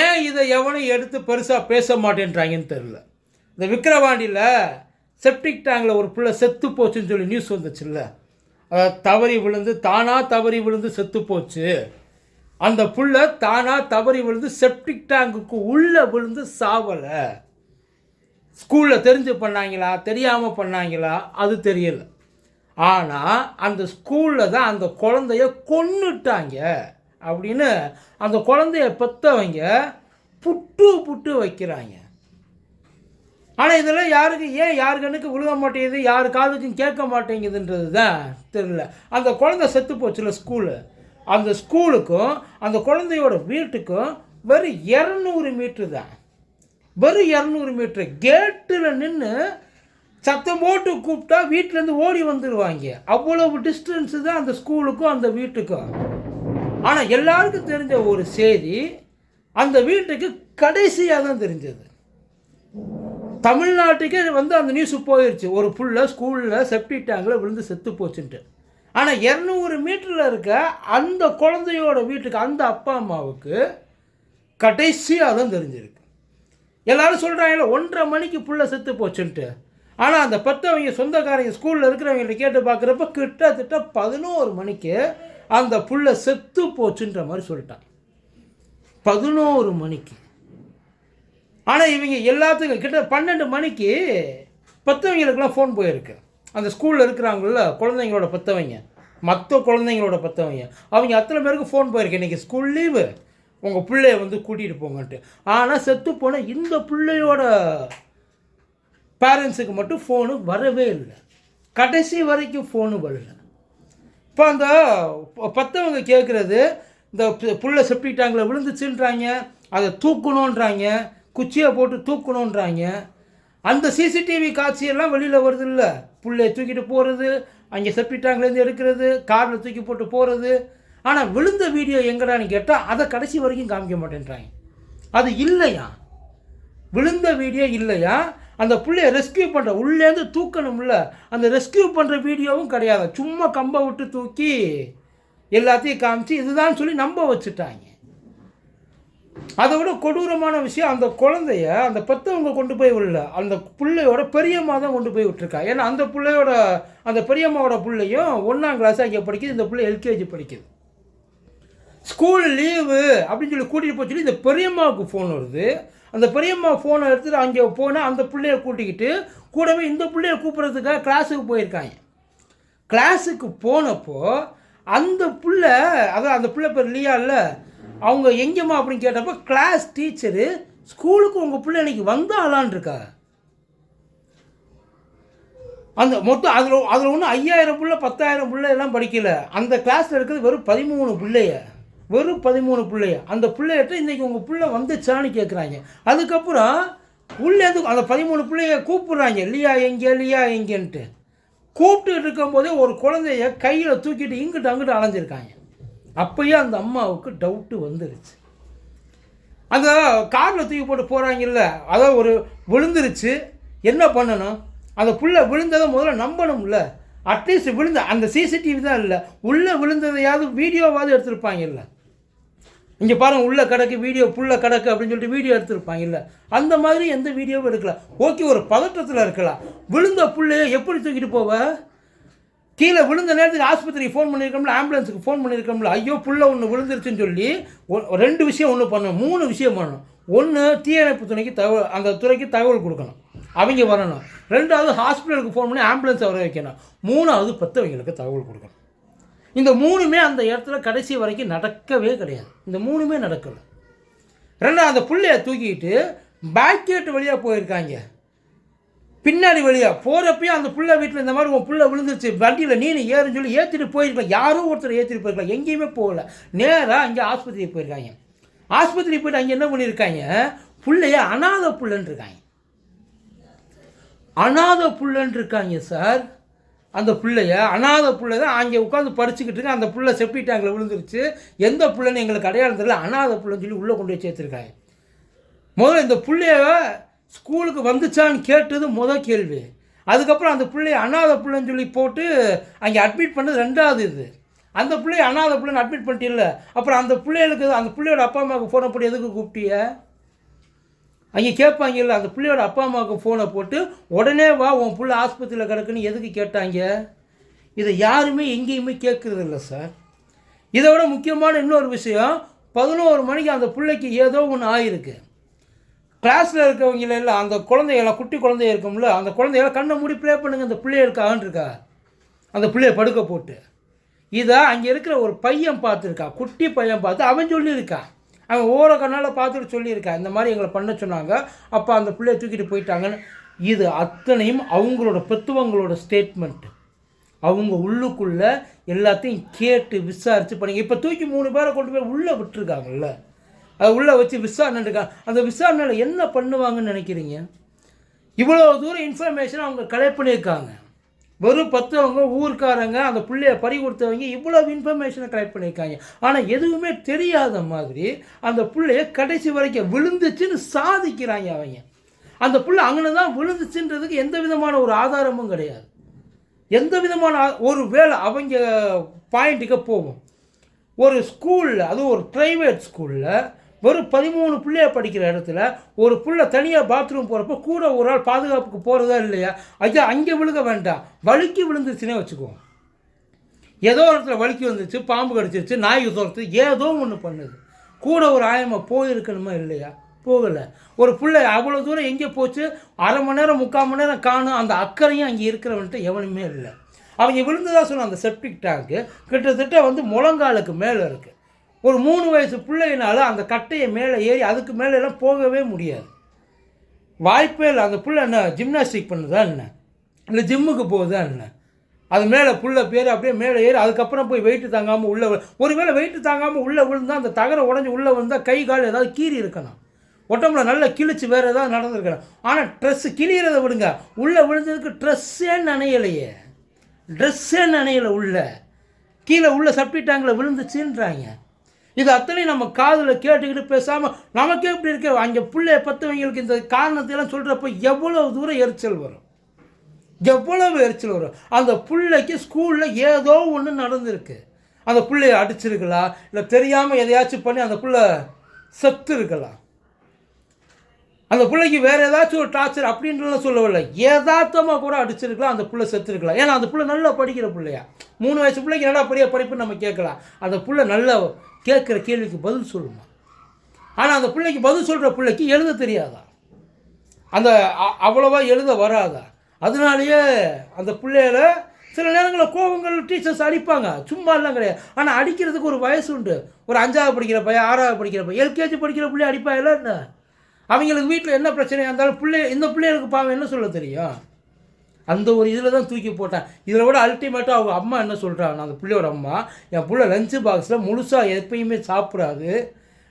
ஏன் இதை எவனும் எடுத்து பெருசாக பேச மாட்டேன்றாங்கன்னு தெரில இந்த விக்கிரவாண்டியில் செப்டிக் டேங்கில் ஒரு பிள்ளை செத்து போச்சுன்னு சொல்லி நியூஸ் வந்துச்சுல்ல. தவறி விழுந்து தானாக தவறி விழுந்து செத்து போச்சு. அந்த புள்ள தானாக தவறி விழுந்து செப்டிக் டேங்குக்கு உள்ளே விழுந்து சாவலை. ஸ்கூலில் தெரிஞ்சு பண்ணாங்களா தெரியாமல் பண்ணாங்களா அது தெரியல. ஆனால் அந்த ஸ்கூலில் தான் அந்த குழந்தைய கொன்னுட்டாங்க. அப்படின்னு அந்த குழந்தைய பெற்றவங்க புட்டு புட்டு வைக்கிறாங்க. ஆனால் இதெல்லாம் யாருக்கு ஏன் யார் கண்ணுக்கு விழுக மாட்டேங்குது யார் காதுக்கும் கேட்க மாட்டேங்குதுன்றது தான் தெரியல. அந்த குழந்தை செத்து போச்சுல ஸ்கூலு அந்த ஸ்கூலுக்கும் அந்த குழந்தையோட வீட்டுக்கும் வெறும் இரநூறு மீட்ரு தான். வெறும் இரநூறு மீட்ரு கேட்டில் நின்று சத்தம் போட்டு கூப்பிட்டா வீட்டிலேருந்து ஓடி வந்துடுவாங்க அவ்வளவு டிஸ்டன்ஸு தான் அந்த ஸ்கூலுக்கும் அந்த வீட்டுக்கும். ஆனால் எல்லாருக்கும் தெரிஞ்ச ஒரு செய்தி அந்த வீட்டுக்கு கடைசியாக தான் தெரிஞ்சது. தமிழ்நாட்டுக்கே வந்து அந்த நியூஸ் போயிடுச்சு ஒரு புள்ள ஸ்கூலில் செப்டி டேங்கில் விழுந்து செத்து போச்சுன்ட்டு. ஆனால் இரநூறு மீட்டரில் இருக்க அந்த குழந்தையோட வீட்டுக்கு அந்த அப்பா அம்மாவுக்கு கடைசியாக தான் தெரிஞ்சிருக்கு. எல்லாரும் சொல்கிறாங்கல்ல ஒன்றரை மணிக்கு புள்ள செத்து போச்சுன்ட்டு. ஆனால் அந்த பத்தவங்க சொந்தக்காரங்க ஸ்கூலில் இருக்கிறவங்கள்ட்ட கேட்டு பார்க்குறப்ப கிட்டத்தட்ட பதினோரு மணிக்கு அந்த புள்ள செத்து போச்சுன்ற மாதிரி சொல்லிட்டான். பதினோரு மணிக்கு. ஆனால் இவங்க எல்லாத்துக்கும் கிட்ட பன்னெண்டு மணிக்கு பத்தவங்களுக்கெல்லாம் ஃபோன் போயிருக்கு. அந்த ஸ்கூலில் இருக்கிறாங்கல்ல குழந்தைங்களோட பத்தவங்க மற்ற குழந்தைங்களோட பத்தவங்க அவங்க அத்தனை பேருக்கு ஃபோன் போயிருக்கு. இன்றைக்கி ஸ்கூல் லீவு உங்கள் பிள்ளைய வந்து கூட்டிகிட்டு போங்கன்ட்டு. ஆனால் செத்து போன இந்த பிள்ளையோட பேரண்ட்ஸுக்கு மட்டும் ஃபோனு வரவே இல்லை. கடைசி வரைக்கும் ஃபோனு வரல. இப்போ அந்த பத்தவங்க கேட்குறது இந்த பு- புள்ள செப்டி டேங்கில் விழுந்துச்சுன்றாங்க அதை தூக்கணுன்றாங்க குச்சியை போட்டு தூக்கணுன்றாங்க அந்த சிசிடிவி காட்சியெல்லாம் வெளியில் வருது இல்லை புள்ளைய தூக்கிட்டு போகிறது அங்கே செப்பிட்டாங்கலேருந்து டேங்க்லேருந்து எடுக்கிறது காரில் தூக்கி போட்டு போகிறது ஆனால் விழுந்த வீடியோ எங்கடான்னு கேட்டால் அதை கடைசி வரைக்கும் காமிக்க மாட்டேன்றாங்க. அது இல்லையா? விழுந்த வீடியோ இல்லையா? அந்த பிள்ளைய ரெஸ்கியூ பண்ணுற உள்ளேருந்து தூக்கணும்ல. அந்த ரெஸ்கியூ பண்ணுற வீடியோவும் கிடையாது. சும்மா கம்பை விட்டு தூக்கி எல்லாத்தையும் காமிச்சு இதுதான் சொல்லி நம்ப வச்சுட்டாங்க. அதை விட கொடூரமான விஷயம் அந்த குழந்தைய அந்த பெற்றவங்க கொண்டு போய் விடல அந்த பிள்ளையோட பெரியம்மா தான் கொண்டு போய் விட்டுருக்கா. ஏன்னா அந்த பிள்ளையோட அந்த பெரியம்மாவோட பிள்ளையும் ஒன்றாம் கிளாஸ் அங்கே படிக்குது இந்த பிள்ளை எல்கேஜி படிக்குது. ஸ்கூல் லீவு அப்படின்னு சொல்லி கூட்டிகிட்டு போய் சொல்லி இந்த பெரியம்மாவுக்கு ஃபோன் வருது. அந்த பெரியம்மா ஃபோனை எடுத்துகிட்டு அங்கே போனால் அந்த பிள்ளைய கூட்டிக்கிட்டு கூடவே இந்த பிள்ளைய கூப்பிட்றதுக்காக கிளாஸுக்கு போயிருக்காங்க. கிளாஸுக்கு போனப்போ அந்த பிள்ளை அதான் அந்த பிள்ளை பேர் லியா இல்லை அவங்க எங்கேம்மா அப்படின்னு கேட்டப்போ கிளாஸ் டீச்சரு ஸ்கூலுக்கு உங்கள் பிள்ளை இன்னைக்கு வந்தாலான் இருக்கா. அந்த மொத்தம் அதில் அதில் ஒன்றும் ஐயாயிரம் பிள்ளை பத்தாயிரம் பிள்ளை எல்லாம் படிக்கல. அந்த கிளாஸில் இருக்கிறது வெறும் பதிமூணு பிள்ளைய. வெறும் பதிமூணு பிள்ளைய. அந்த பிள்ளைகிட்ட இன்றைக்கி உங்கள் பிள்ளை வந்துச்சான்னு கேட்குறாங்க அதுக்கப்புறம் உள்ளேருந்து அந்த பதிமூணு பிள்ளைய கூப்பிட்றாங்க. லியா எங்கே லியா எங்கேன்ட்டு. கூப்பிட்டு இருக்கும்போதே ஒரு குழந்தைய கையில் தூக்கிட்டு இங்கிட்டு அங்கிட்டு அலைஞ்சிருக்காங்க. அப்போயே அந்த அம்மாவுக்கு டவுட்டு வந்துருச்சு. அந்த காரில் தூக்கி போட்டு போகிறாங்கல்ல அதான் ஒரு விழுந்துருச்சு. என்ன பண்ணணும்? அந்த புள்ள விழுந்ததை முதல்ல நம்பணும்ல. அட்லீஸ்ட் விழுந்த அந்த சிசிடிவி தான் இல்லை. உள்ளே விழுந்ததையாவது வீடியோவாவது எடுத்திருப்பாங்கல்ல. இங்கே பாருங்கள் உள்ள கிடக்கு வீடியோ புள்ள கிடக்கு அப்படின்னு சொல்லிட்டு வீடியோ எடுத்திருப்பாங்க. இல்லை அந்த மாதிரி எந்த வீடியோவும் எடுக்கல. ஓகே ஒரு பதற்றத்தில் இருக்கலாம். விழுந்த புள்ளைய எப்படி தூக்கிட்டு போவ? கீழே விழுந்த நேரத்துக்கு ஆஸ்பத்திரிக்கு ஃபோன் பண்ணியிருக்கோம்ல ஆம்புலன்ஸுக்கு ஃபோன் பண்ணியிருக்கோம்ல. ஐயோ புள்ள ஒன்று விழுந்துருச்சுன்னு சொல்லி ஒ- ரெண்டு விஷயம் ஒன்று பண்ணணும். மூணு விஷயம் பண்ணணும். ஒன்று தீயணைப்பு துணைக்கு தகவல் அந்த துறைக்கு தகவல் கொடுக்கணும். அவங்க வரணும். ரெண்டாவது ஹாஸ்பிட்டலுக்கு ஃபோன் பண்ணி ஆம்புலன்ஸ் வர வைக்கணும். மூணாவது பத்தவங்களுக்கு தகவல் கொடுக்கணும். இந்த மூணுமே அந்த இடத்துல கடைசி வரைக்கும் நடக்கவே கிடையாது. இந்த மூணுமே நடக்கலை. ரெண்டாவது அந்த புள்ளைய தூக்கிட்டு பேக்கேட் வழியாக போயிருக்காங்க. பின்னாடி வழியாக போகிறப்பையும் அந்த புள்ள வீட்டில் இந்த மாதிரி உன் புள்ள விழுந்துருச்சு வண்டியில் நீனு ஏறுன்னு சொல்லி ஏற்றிட்டு போயிருக்கலாம் யாரோ ஒருத்தர் ஏற்றிட்டு போயிருக்கலாம் எங்கேயுமே போகல. நேராக அங்கே ஆஸ்பத்திரிக்கு போயிருக்காங்க. ஆஸ்பத்திரிக்கு போயிட்டு அங்கே என்ன பண்ணியிருக்காங்க பிள்ளைய அனாதை புள்ளன்னு இருக்காங்க அனாதை புள்ளன்னு இருக்காங்க சார் அந்த பிள்ளைய அனாத பிள்ளை தான் அங்கே உட்காந்து படிச்சுக்கிட்டு இருக்கு அந்த பிள்ளை செப்டி டேங்கில் விழுந்துருச்சு. எந்த பிள்ளைன்னு எங்களுக்கு அடையாளம் தெரியல. அனாத பிள்ளைன்னு சொல்லி உள்ளே கொண்டு போய் சேர்த்துருக்காங்க முதல்ல இந்த பிள்ளைய ஸ்கூலுக்கு வந்துச்சான்னு கேட்டது முதல் கேள்வி. அதுக்கப்புறம் அந்த பிள்ளைய அனாத பிள்ளைன்னு சொல்லி போட்டு அங்கே அட்மிட் பண்ணது ரெண்டாவது இது. அந்த பிள்ளைய அனாதை பிள்ளைன்னு அட்மிட் பண்ணிட்டில்ல. அப்புறம் அந்த பிள்ளைகளுக்கு அந்த பிள்ளையோட அப்பா அம்மாவுக்கு ஃபோனை போட்டு எதுக்கு கூப்பிட்டிய அங்கே கேட்பாங்க இல்லை அந்த பிள்ளையோட அப்பா அம்மாவுக்கு ஃபோனை போட்டு உடனே வா உன் பிள்ளை ஆஸ்பத்திரியில் கிடக்குன்னு எதுக்கு கேட்டாங்க? இதை யாருமே எங்கேயுமே கேட்குறது இல்லை சார். இதை விட முக்கியமான இன்னொரு விஷயம் பதினோரு மணிக்கு அந்த பிள்ளைக்கு ஏதோ ஒன்று ஆயிருக்கு. கிளாஸில் இருக்கவங்கள இல்லை அந்த குழந்தைகளை குட்டி குழந்தைய இருக்கும்ல அந்த குழந்தைகளை கண்ணை மூடி ப்ளே பண்ணுங்க அந்த பிள்ளைகளுக்கு ஆண்டிருக்கா அந்த பிள்ளைய படுக்க போட்டு. இதை அங்கே இருக்கிற ஒரு பையன் பார்த்துருக்கான் குட்டி பையன் பார்த்து அவன் சொல்லியிருக்கான் அவன் ஓர கண்ணால் பார்த்துட்டு சொல்லியிருக்கேன் இந்த மாதிரி எங்களை பண்ண சொன்னாங்க. அப்போ அந்த பிள்ளைய தூக்கிட்டு போயிட்டாங்கன்னு. இது அத்தனையும் அவங்களோட பெத்துவங்களோட ஸ்டேட்மெண்ட்டு அவங்க உள்ளுக்குள்ளே எல்லாத்தையும் கேட்டு விசாரித்து பண்ணி இப்போ தூக்கி மூணு பேரை கொண்டு போய் உள்ளே விட்டுருக்காங்கல்ல. அதை உள்ளே வச்சு விசாரணை இருக்காங்க அந்த விசாரணையில் என்ன பண்ணுவாங்கன்னு நினைக்கிறீங்க? இவ்வளோ தூரம் இன்ஃபர்மேஷன் அவங்க கலெக்ட் பண்ணியிருக்காங்க. வெறும் பத்தவங்க ஊர்க்காரங்க அந்த பிள்ளைய பறி கொடுத்தவங்க இவ்வளோ இன்ஃபர்மேஷனை கலெக்ட் பண்ணியிருக்காங்க. ஆனால் எதுவுமே தெரியாத மாதிரி அந்த பிள்ளைய கடைசி வரைக்கும் விழுந்துச்சுன்னு சாதிக்கிறாங்க அவங்க. அந்த புள்ள அங்கே தான் விழுந்துச்சுன்றதுக்கு எந்த விதமான ஒரு ஆதாரமும் கிடையாது. எந்த விதமான ஒரு வேளை அவங்க பாயிண்ட்டுக்கு போகும் ஒரு ஸ்கூலில் அதுவும் ஒரு ப்ரைவேட் ஸ்கூலில் வெறும் பதிமூணு பிள்ளைய படிக்கிற இடத்துல ஒரு புள்ள தனியாக பாத்ரூம் போகிறப்ப கூட ஒரு ஆள் பாதுகாப்புக்கு போகிறதா இல்லையா? ஐயா அங்கே விழுக வேண்டாம். வழுக்கி விழுந்துருச்சுன்னே வச்சுக்குவோம் ஏதோ ஒரு இடத்துல வழுக்கி வந்துச்சு பாம்பு கடிச்சிருச்சு நாய் துரத்து ஏதோ ஒன்று பண்ணுது. கூட ஒரு ஆயமாக போயிருக்கணுமா இல்லையா? போகலை. ஒரு பிள்ளை அவ்வளோ தூரம் எங்கே போச்சு? அரை மணி நேரம் முக்கால் மணி நேரம் காணும். அந்த அக்கறையும் அங்கே இருக்கிறவன்ட்டு எவனுமே இல்லை. அவங்க விழுந்ததா சொன்ன அந்த செப்டிக் டேங்க்கு கிட்டத்தட்ட வந்து முழங்காலுக்கு மேலே இருக்குது ஒரு மூணு வயசு பிள்ளையினால அந்த கட்டையை மேலே ஏறி அதுக்கு மேலெல்லாம் போகவே முடியாது. வாய்ப்பே இல்லை. அந்த புள்ள என்ன ஜிம்னாஸ்டிக் பண்ணுதா என்ன? இல்லை ஜிம்முக்கு போகுதா என்ன? அது மேலே புள்ள பேர் அப்படியே மேலே ஏறி அதுக்கப்புறம் போய் வெயிட்டு தாங்காமல் உள்ளே ஒருவேளை வெயிட்டு தாங்காமல் உள்ளே விழுந்தால் அந்த தகரை உடஞ்சி உள்ளே விழுந்தால் கை கால் ஏதாவது கீறி இருக்கணும் உடம்புல நல்லா கிழிச்சு வேறு ஏதாவது நடந்திருக்கணும் ஆனால் ட்ரெஸ்ஸு கிழிகிறத விடுங்க. உள்ளே விழுந்ததுக்கு ட்ரெஸ்ஸே நனையலையே. ட்ரெஸ்ஸே நனையலை உள்ளே. கீழே உள்ள சப்பிட்டாங்களே விழுந்துச்சுன்றாங்க. இது அத்தனையும் நம்ம காதில் கேட்டுக்கிட்டு பேசாமல் நமக்கே இப்படி இருக்க அங்கே பிள்ளைய பற்றவங்களுக்கு இந்த காரணத்தையெல்லாம் சொல்கிறப்ப எவ்வளோ தூரம் எரிச்சல் வரும்? எவ்வளவு எரிச்சல் வரும்? அந்த பிள்ளைக்கு ஸ்கூலில் ஏதோ ஒன்று நடந்திருக்கு. அந்த பிள்ளைய அடிச்சிருக்கலாம் இல்லை தெரியாமல் எதையாச்சும் பண்ணி அந்த பிள்ளை செத்து இருக்கலாம் அந்த பிள்ளைக்கு வேறு ஏதாச்சும் ஒரு டார்ச்சர் அப்படின்றலாம் சொல்லவில்லை. யதார்த்தமாக கூட அடிச்சிருக்கலாம் அந்த பிள்ளை செத்துருக்கலாம். ஏன்னா அந்த பிள்ளை நல்லா படிக்கிற பிள்ளையா? மூணு வயசு பிள்ளைக்கு நல்லா பெரிய படிப்பு நம்ம கேட்கலாம். அந்த பிள்ளை நல்லா கேட்குற கேள்விக்கு பதில் சொல்லுமா? ஆனால் அந்த பிள்ளைக்கு பதில் சொல்கிற பிள்ளைக்கு எழுத தெரியாதா? அந்த அ- எழுத வராதா? அதனாலேயே அந்த பிள்ளையில சில நேரங்களில் கோபங்கள் டீச்சர்ஸ் அடிப்பாங்க. சும்மா கிடையாது. ஆனால் அடிக்கிறதுக்கு ஒரு வயசு உண்டு. ஒரு அஞ்சாவது படிக்கிற பையன் ஆறாவது படிக்கிற பையன் எல்கேஜி படிக்கிற பிள்ளைய அடிப்பாங்கல்ல என்ன? அவங்களுக்கு வீட்டில் என்ன பிரச்சனையாக இருந்தாலும் பிள்ளை இந்த பிள்ளைகளுக்கு பாவம் என்ன சொல்ல தெரியும்? அந்த ஒரு இதில் தான் தூக்கி போட்டேன். இதில் விட அல்டிமேட்டாக அவங்க அம்மா என்ன சொல்கிறாங்க அந்த பிள்ளையோட அம்மா என் பிள்ளை லஞ்சு பாக்ஸில் முழுசாக எப்பயுமே சாப்பிடாது.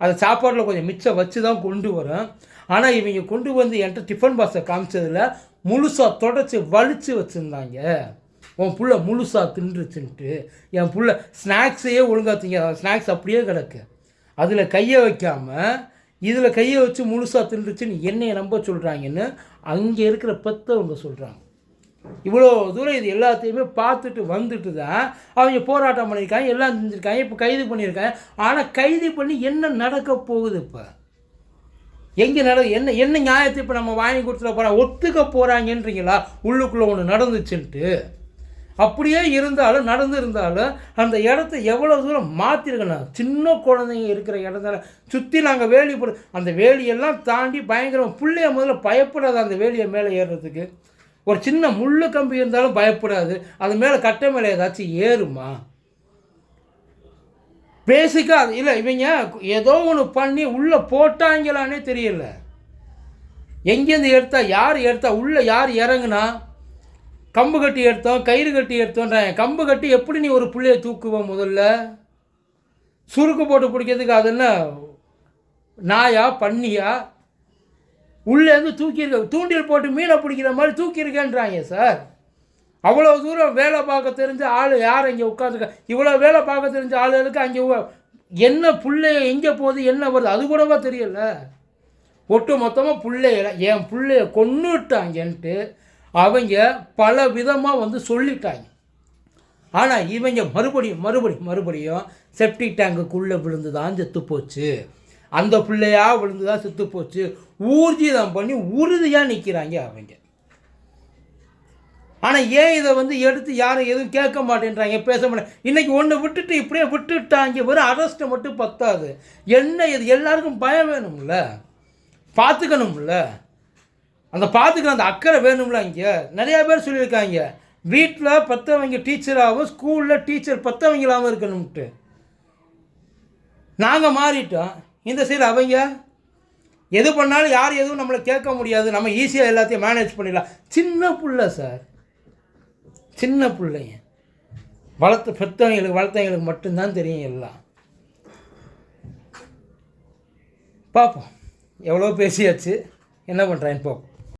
அதை சாப்பாட்டில் கொஞ்சம் மிச்சம் வச்சு தான் கொண்டு வரும். ஆனால் இவங்க கொண்டு வந்து என்கிட்ட டிஃபன் பாக்ஸை காமிச்சதில் முழுசாக தொடச்சி வலித்து வச்சுருந்தாங்க. உன் புள்ள முழுசாக தின்றுச்சுன்ட்டு. என் புள்ள ஸ்நாக்ஸையே ஒழுங்கா திங்க ஸ்நாக்ஸ் அப்படியே கிடக்கு. அதில் கையை வைக்காமல் இதில் கையை வச்சு முழுசாக தின்றுச்சுன்னு என்னையை நம்ப சொல்கிறாங்கன்னு அங்கே இருக்கிற பெத்தவங்க சொல்கிறாங்க இவ்வளோ தூரம் இது எல்லாத்தையுமே பார்த்துட்டு வந்துட்டு தான் அவங்க போராட்டம் பண்ணியிருக்காங்க எல்லாம் செஞ்சுருக்காங்க இப்போ கைது பண்ணியிருக்காங்க. ஆனால் கைது பண்ணி என்ன நடக்க போகுது இப்போ? எங்கே நட என்ன என்ன நியாயத்தை இப்போ நம்ம வாங்கி கொடுத்துட போகிறோம் ஒத்துக்க போகிறாங்கன்றீங்களா உள்ளுக்குள்ளே ஒன்று நடந்துச்சுன்ட்டு. அப்படியே இருந்தாலும் நடந்து இருந்தாலும் அந்த இடத்த எவ்வளோ தூரம் மாற்றிருக்கணும் சின்ன குழந்தைங்க இருக்கிற இடத்துல சுற்றி நாங்கள் வேலி போடு அந்த வேலியெல்லாம் தாண்டி பயங்கரம் பிள்ளைய முதல்ல பயப்படாது அந்த வேலியை மேலே ஏறுறதுக்கு. ஒரு சின்ன முள்ளு கம்பி இருந்தாலும் பயப்படாது. அது மேலே கட்டை மேலே ஏதாச்சும் ஏறுமா? பேசிக்காக அது. இல்லை இவங்க ஏதோ ஒன்று பண்ணி உள்ளே போட்டாங்களானே தெரியல. எங்கேருந்து எடுத்தா யார் எடுத்தா உள்ளே யார் இறங்குனா? கம்பு கட்டி எடுத்தோம் கயிறு கட்டி எடுத்தோன்றேன். கம்பு கட்டி எப்படி நீ ஒரு பிள்ளைய தூக்குவோம் முதல்ல? சுருக்கு போட்டு பிடிக்கிறதுக்கு அது என்ன? நாயா பன்னியா உள்ளேருந்து தூக்கியிருக்க தூண்டில் போட்டு மீனை பிடிக்கிற மாதிரி தூக்கியிருக்கேன்றாங்க சார். அவ்வளோ தூரம் வேலை பார்க்க தெரிஞ்ச ஆள் யார் இங்கே உட்காந்துருக்கா? இவ்வளோ வேலை பார்க்க தெரிஞ்ச ஆளுகளுக்கு அங்கே என்ன பிள்ளைய எங்கே போகுது என்ன வருது அது கூடவா தெரியல. ஒட்டு மொத்தமாக பிள்ளையில என் பிள்ளைய கொண்டுட்டாங்கன்ட்டு அவங்க பல விதமாக வந்து சொல்லிட்டாங்க. ஆனால் இவங்க மறுபடியும் மறுபடியும் மறுபடியும் செப்டிக் டேங்குக்குள்ளே விழுந்து தான் செத்து போச்சு. அந்த பிள்ளையாக விழுந்து தான் செத்து போச்சு. ஊர்ஜிதம் பண்ணி உறுதியாக நிற்கிறாங்க அவங்க. ஆனால் ஏன் இதை வந்து எடுத்து யாரும் எதுவும் கேட்க மாட்டேன்றாங்க பேச மாட்டேன் இன்னைக்கு ஒன்று விட்டுட்டு இப்படியே விட்டுட்டாங்க வெறும் அரெஸ்ட்டை மட்டும் பத்தாது. என்ன இது? எல்லாருக்கும் பயம் வேணும்ல? பார்த்துக்கணும்ல அந்த பார்த்துக்கிற அந்த அக்கறை வேணும்ல இங்கே. நிறையா பேர் சொல்லியிருக்காங்க வீட்டில் பத்தவங்க டீச்சராகவும் ஸ்கூலில் டீச்சர் பத்தவங்களாகவும் இருக்கணும்ட்டு. நாங்கள் மாறிட்டோம். இந்த சைடு அவங்க எது பண்ணாலும் யார் எதுவும் நம்மளை கேட்க முடியாது. நம்ம ஈஸியாக எல்லாத்தையும் மேனேஜ் பண்ணிடலாம். சின்ன பிள்ளை சார். சின்ன பிள்ளைங்க. வளர்த்து பெற்றவங்களுக்கு வளர்த்தவங்களுக்கு மட்டும்தான் தெரியும் எல்லாம். பார்ப்போம். எவ்வளோ பேசியாச்சு. என்ன பண்ணுறேன்னு பார்ப்போம்